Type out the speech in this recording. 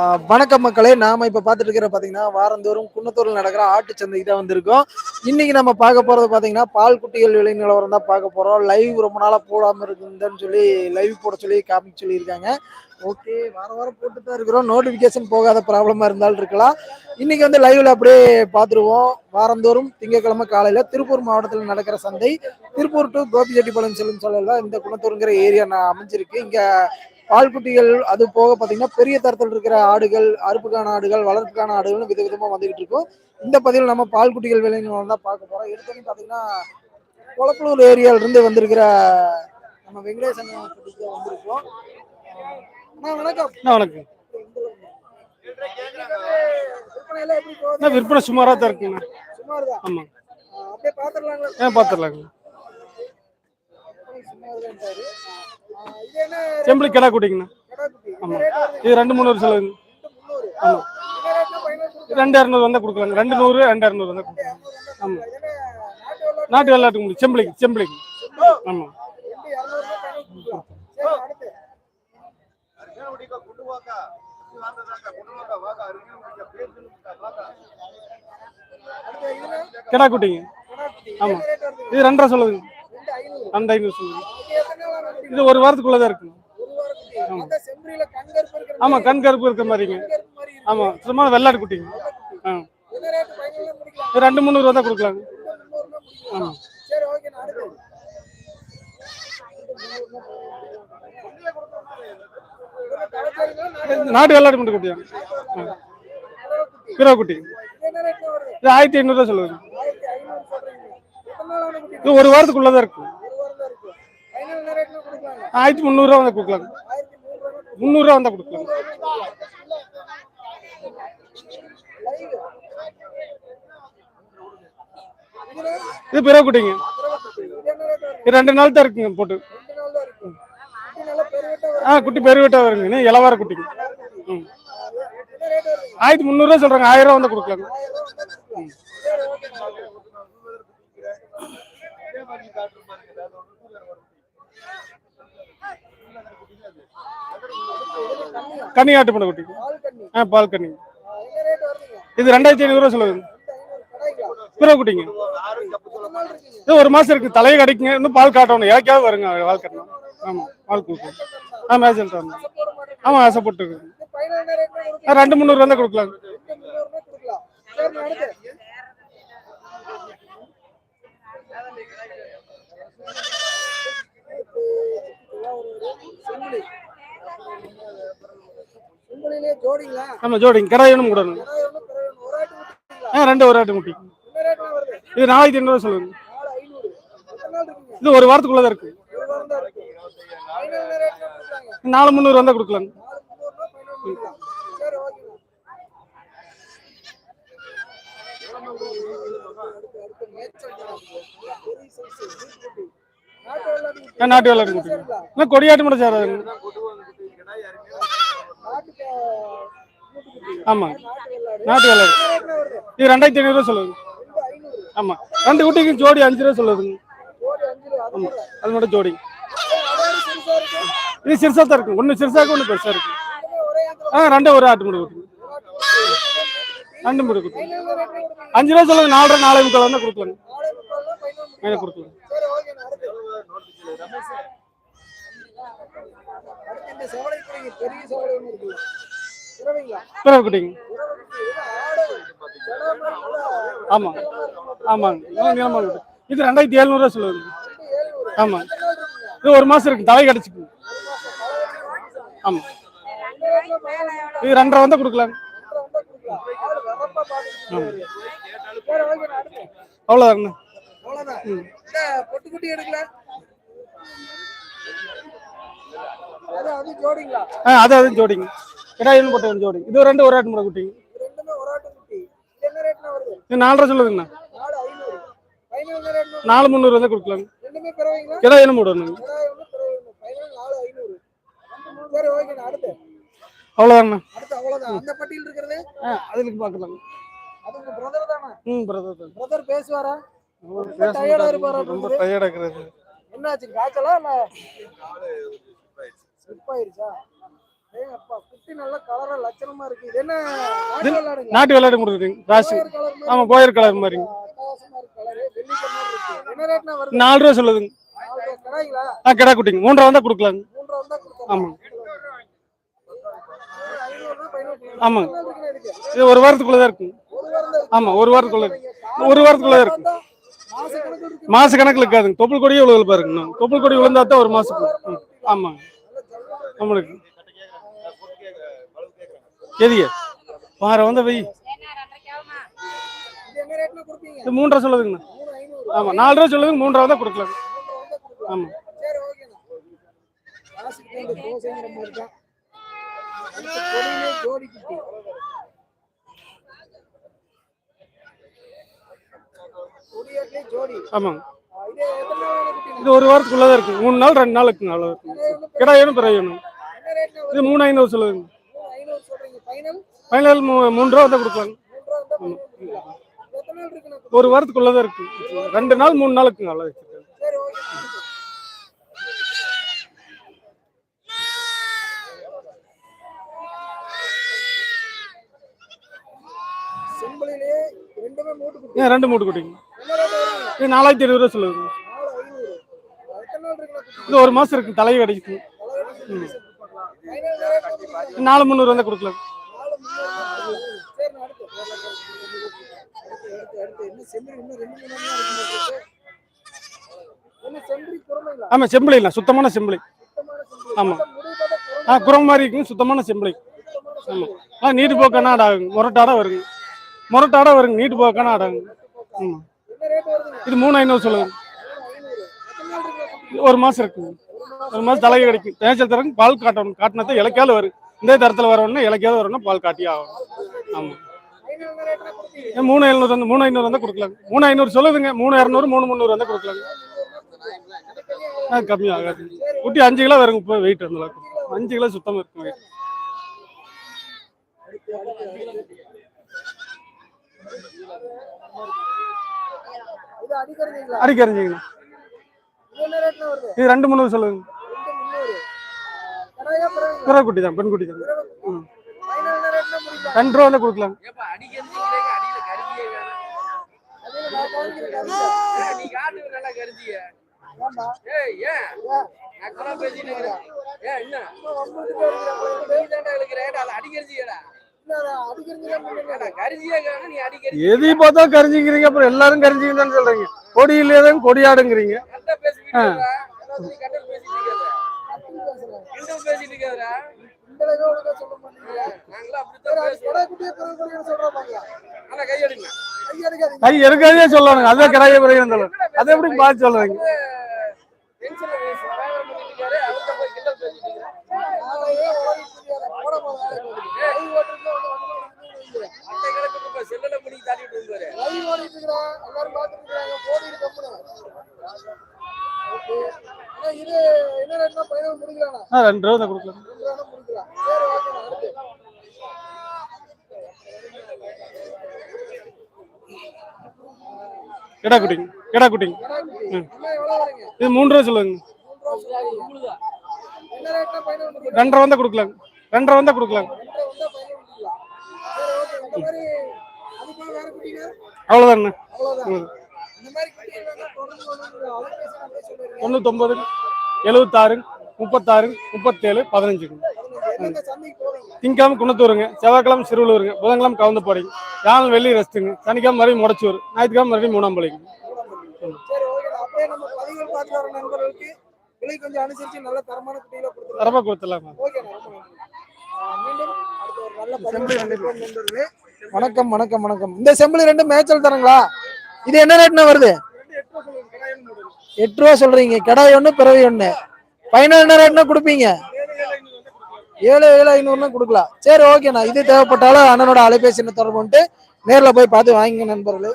வணக்க வணக்கம் மக்களே நாம இப்ப பாத்துட்டு இருக்கிற பாத்தீங்கன்னா வாரந்தோறும் குன்னத்தூரில் நடக்கிற ஆட்டு சந்தைக்கு தான் வந்திருக்கோம். இன்னைக்கு நம்ம பார்க்க போறது பாத்தீங்கன்னா பால் குட்டிகள் விலை நிலவரம் தான் பார்க்க போறோம். லைவ் ரொம்ப நாளா போடாம இருக்குதுன்னு சொல்லி லைவ் போட சொல்லி காமிக்க சொல்லியிருக்காங்க. ஓகே வாரம் வாரம் போட்டு தான் இருக்கிறோம். நோட்டிபிகேஷன் போகாத ப்ராப்ளமா இருந்தாலும் இருக்கலாம். இன்னைக்கு வந்து லைவ்ல அப்படியே பார்த்துருவோம். வாரந்தோறும் திங்கட்கிழமை காலையில திருப்பூர் மாவட்டத்தில் நடக்கிற சந்தை திருப்பூர் டு கோபிச்செட்டிப்பாளையம் செல்லும் சொல்லலாம் இந்த குணத்தூருங்கிற ஏரியா நான் அமைஞ்சிருக்கு. இங்க பால்குட்டிகள் அது போக பார்த்தீங்கன்னா பெரிய தரத்தில் இருக்கிற ஆடுகள் அறுப்புக்கான ஆடுகள் வளர்ப்புக்கான ஆடுகள் விதவிதமாக வந்துகிட்டு இருக்கும். இந்த பதிவில் நம்ம பால்குட்டிகள் விலைன்னு தான் பார்க்க போகிறோம் எடுத்தோன்னு பார்த்தீங்கன்னா குளப்பலூர் ஏரியால இருந்து வந்திருக்கிற நம்ம வெங்கடேசன் குட்டிக்கு வந்திருக்கோம். வணக்கம். வணக்கம். விற்பனை சுமாராக தான் இருக்குங்கண்ணா. சுமார் தான் ஆமாம் அப்படியே பார்த்துடலாங்களா ஏன் பார்த்துடலாங்க சுமார் செம்பிளி கிடா குட்டிங்கண்ணா ஆமாம் இது ரெண்டு மூணு செலவுங்க ஆமாம் ரெண்டு இரநூறு வந்தால் கொடுக்கலாங்க. ரெண்டு நூறு ரெண்டு இரநூறு வந்தால் கொடுக்கலாம் ஆமாம் நாட்டு வெள்ளாட்டு முடியும் செம்பிளிக்கு செம்பிளிக்கு ஆமாம் கிடா குட்டிங்க ஆமாம் இது ரெண்டரை சொல்லுங்க ரெண்டு ஐநூறு. சொல்லுங்க இது ஒரு வாரத்துக்குள்ளே தான் இருக்குங்க ஆமாம் கண் கருப்பு இருக்கிற மாதிரிங்க ஆமாம் சும்மா வெள்ளாட்டு குட்டிங்க ஆ. ரெண்டு கொடுக்கலாங்க சரி ஓகே நான் அடுத்து. இது நாட்டு வெள்ளாட்டு மட்டும் குட்டியா? ஆ. கிலோ குட்டி. இது ஆயிரத்தி ஐநூறுரூவா சொல்லுவாங்க. இது ஒரு வாரத்துக்குள்ளே தான் இருக்கும் ஒரு வாரம் தான் இருக்கு ஃபைனல் என்ன ரேட்ல கொடுக்கலாங்க ஆயிரத்தி முந்நூறுரூவா வந்தால் கொடுக்கலாங்க முந்நூறுரூவா வந்தால் கொடுக்கலாம். இது பிறகு குட்டிங்க இது ரெண்டு நாள் தான் இருக்குங்க போட்டு. குட்டி ஆ குட்டி பெருவிட்டா வருங்க. இளவார குட்டிங்க. ம். ஆயிரத்தி முந்நூறுரூவா சொல்கிறாங்க ஆயிரம் ரூபா வந்து கொடுக்கலாங்க ஆயிரம் கன்னி ஆட்டு பண்ண குட்டி. கண்ணி ஆ பால் கன்னி இது ரெண்டாயிரத்தி ஐநூறுரூவா ஐநூறு கடைங்களா பிறகு குட்டிங்க. இது ஒரு மாதம் இருக்குது தலையை கடிக்குங்க. இன்னும் பால் காட்டணும். ஏக்காவது வருங்க. பால் கட்டணும். ஆமாம் பால் கொடுக்கும் ஆ மேஜல் தான் போட மாட்டேன் ஆமாம் ஆசைப்பட்டு ரெண்டு முந்நூறு வந்தால் கொடுக்கலாங்க ரெண்டு முந்நூறுனா கொடுக்கலாம். சரி நான் ஆமாம் ஜோடிங்க. ஒரு ஆட்டு விட்டுருக்கீங்களா ஆ ரெண்டு ஒரு ஆட்டு வருது? இது நாலாயிரத்தி ஐநூறுரூவா சொல்லுங்க. இது ஒரு வாரத்துக்குள்ளே தான் இருக்கு. நாலு முந்நூறு வந்தால் கொடுக்கலாங்க. நாட்டு? இன்னும் கொடியாட்டு மட்டும் சேராதுங்க. ஆமாம் நாட்டு வெள்ளாடு. இது ரெண்டாயிரத்தி ஐநூறுரூவா சொல்லுங்க ஆமாம் ரெண்டு குட்டிக்கும் ஜோடி அஞ்சு ரூபா சொல்லுதுங்க. ஆமாம் அது மட்டும் ஜோடி. இது சிறுசா இது சிறுசாக தான் இருக்கும் ஒன்று சிறுசாக்கு ஒன்று பெருசாக இருக்கும் ஆ ரெண்டு ஒரு ஆட்டு முடி கொடுக்கும் ரெண்டு முடி கொடுக்கும் அஞ்சு ரூபா சொல்லுங்க நாலரை நாலு முக்கால் வந்தால் கொடுக்கலாங்க. நாலே முக்கால்னா ஃபைனல் மேலே முடிக்கலாம். கொடுக்கலாம் சரி ஓகே நான் அடுத்து அடுத்து இந்த செவலை குடிங்க பெரிய செவலை ஒன்று இருக்குல்ல? குட்டிங்க ஆமாம் ஆமாங்க. நீளமாக இது ரெண்டாயிரத்தி எழுநூறுவா ஏழ்நூறு. ஆமாம்? இது ஒரு மாதம் இருக்கு. தலை கிடச்சிக்கு. ஆமாம் இது ரெண்டரை வந்தால் கொடுக்கலாங்க. வந்தா கொடுக்கலாம். ஆடு வரப்பா பாத்துக்கிட்டு சரி ஓகே நான் அடுத்து அவ்வளோதாங்கண்ணா அவ்வளவுதான் இந்த பொட்டுக்குட்டி எடுக்கல அது அது ஜோடிங்களா ஆ அது அது ஜோடிங்க. கிடாயின்னு போட்ட ஜோடி. இது ரெண்டு ஒரு ஆட்டு முறை குட்டிங்க என்ன நாலரை சொல்லுதுங்கண்ணா. நாலு என்ன முந்நூறு வந்தால் கொடுக்கலாங்க. பிறவைங்களா கிடாயின்னு போடணுங்க அவ்வளோதாங்கண்ணா. அதுக்கு பார்க்கலாங்க. அது உங்க பிரதர் தானே? ம் பிரதர் தான். பிரதர் பேசுவாரா? ரொம்ப இருப்பாரா ரொம்ப இருக்குது? டயர்டாக இருக்கிறது என்னாச்சு காய்ச்சலா இல்ல? ஸ்லிப் ஆயிருச்சா நாட்டு வெள்ளாடுங்களா? நாட்டு விளையாடு கொடுக்குதுங்க ராசி. ஆமா கோயர் கலர் மாதிரிங்க நாலு ரூபா சொல்லுதுங்க. ஆ கிடா குட்டிங்க. மூன்றரை வந்தா கொடுக்கலாங்க. ஆமாங்க ஆமாங்க? இது ஒரு வாரத்துக்குள்ள தான் இருக்குங்க ஒரு வாரம் தான் ஆமா ஒரு வாரத்துக்குள்ள. ஒரு வாரத்துக்குள்ள தான் இருக்கு. வந்தா மாசக்கணக்கில் இருக்கு. மாச கணக்குல இருக்காதுங்க. தொப்புள் கொடியே விழுகல பாருங்க. தொப்புள் கொடி விழுந்தா தான் ஒரு மாசத்துக்கு ம், ஆமாங்க நம்மளுக்கு. எதிய வார வந்த வை. இது மூன்றரை சொல்லுதுங்கண்ணா. ஆமாம் நாலு ரூபா சொல்லுதுங்க மூன்றரை தான் கொடுக்கலாம் ஆமாம் ஆமாங்க. இது ஒரு வாரத்துக்குள்ளதான் இருக்கு. மூணு நாள் ரெண்டு நாளுக்கு அவ்வளோ இருக்குங்க கிடா வேணும் பிற வேணும். இது மூணு ஐநூறு சொல்றீங்க. ஃபைனல் மூணு ரூபா தான் கொடுக்கலாம். இருக்குண்ணா ஒரு வாரத்துக்குள்ள தான் இருக்கு ரெண்டு நாள் மூணு நாள் இருக்குங்க அவ்வளோ சரி ஓகே செம்பளிலே ரெண்டுமே மூட்டு குட்டி. ஏன் ரெண்டு மூட்டு குட்டிங்க? நாலாயிரத்தி இருபது ரூபா குட்டி இது ஒரு மாசம் இருக்கு ரேட் வந்து நாலு முந்நூறு வந்தால் கொடுக்கலாம் ஆமாம் செம்பிளை இல்லை சுத்தமான செம்பிளை. ஆமாம் ஆ குரம் மாதிரி இருக்கும் சுத்தமான செம்பிளை. ஆமாம் ஆ நீட்டு போக்கானா ஆடாகும் மொரட்டாட வருங்க மொரட்டாட வருங்க நீட்டு போக்கானா ஆடாங்க ஆமாம் இது மூணு ஐநூறு சொல்லுங்க. ஒரு மாதம் இருக்குங்க ஒரு மாதிரி தலையை கிடைக்கும். தேய்ச்சல் திறன் பால் காட்டணும். காட்டினதை இலக்கியால வரும். இந்த தரத்துல வரணும்னா இலக்கியாவது வரணும் பால் காட்டியே ஆகும் ஆமா. மூணு ஐநூறு வந்து மூணு ஐநூறு வந்து கொடுக்கலாங்க. மூணு ஐநூறு சொல்லுதுங்க. மூணு இரநூறு மூணு முந்நூறு வந்து கொடுக்கலாங்க. ஆ கம்மி குட்டி அஞ்சு கிலோ வருங்க இப்போ வெயிட் அந்த அளவுக்கு அஞ்சு கிலோ சுத்தமாக இருக்கும் வெயிட் அடிக்கறிஞ்சிங்கண்ணா இது ரெண்டு முந்நூறு சொல்லுங்க. பிறகு? குட்டி தான் பெண் குட்டி தான் ரெண்டு ரூபா வந்து கொடுக்கலாம் எதி பார்த்தா கரிஞ்சிக்கிறீங்க அப்புறம் எல்லாரும் கரிஞ்சிங்கன்னு சொல்றீங்க. கொடி இல்லையாதான் கொடியாடுங்கிறீங்க. கை எடுக்காதே சொல்லணும் அதான் கிடாய பிறகு சொல்லணும். அதை எப்படி பார்த்து சொல்றீங்க? போட செல்லுல பண்ணி தாட்டிட்டு இருந்தாரு எல்லாரும் பார்த்துட்டு இருக்காங்க, போடிட்டு கம்முனு. ரெண்டு ரூபா தான் கொடுக்கலாம். கிடா குட்டிங்க கிடா குட்டிங்க? இது மூணு ரூபா சொல்லுங்க? ரெண்டரை வந்தா கொடுக்கலாம். ரெண்டரை வந்தா கொடுக்கலாம் ரெண்டரை தொண்ணூத்தொம்பது எழுபத்தாறு முப்பத்தாறு முப்பத்தேழு போறீங்க? திங்கக்கிழமை குணத்தூருங்க செவ்வாய்க்கிழமை சிறுவலூருங்க புதன்கிழமை கவுந்த போறீங்க வியாழன் வெள்ளி ரெஸ்ட்டுங்க சனிக்கிழமை மறுபடியும் முடச்சூர் ஞாயிற்றுக்கிழமை மறுபடியும் கொடுத்துருவோம் தரமாக கொடுத்துடலாம்? ஓகே ரொம்ப நன்றி. ஆஹ் மீண்டும் அடுத்த ஒரு நல்ல பதிவு சந்திப்போம் நண்பர்களே. வணக்கம் வணக்கம் வணக்கம். இந்த செம்பிளி ரெண்டு மேய்ச்சல் தரங்களா? இது என்ன ரேட்னா வருது? எட்டு ரூபா சொல்றீங்க. கடாய் ஒண்ணு பிறவி ஒண்ணு. ஃபைனல் என்ன ரேட்னா கொடுப்பீங்க? ஏழு ஏழு ஐநூறுனா கொடுக்கலாம். சரி ஓகேண்ணா இது தேவைப்பட்டாலும் அண்ணனோட அலைபேசி தொடர்பு பண்ணிட்டு நேர்ல போய் பார்த்து வாங்கிங்க நண்பர்களே.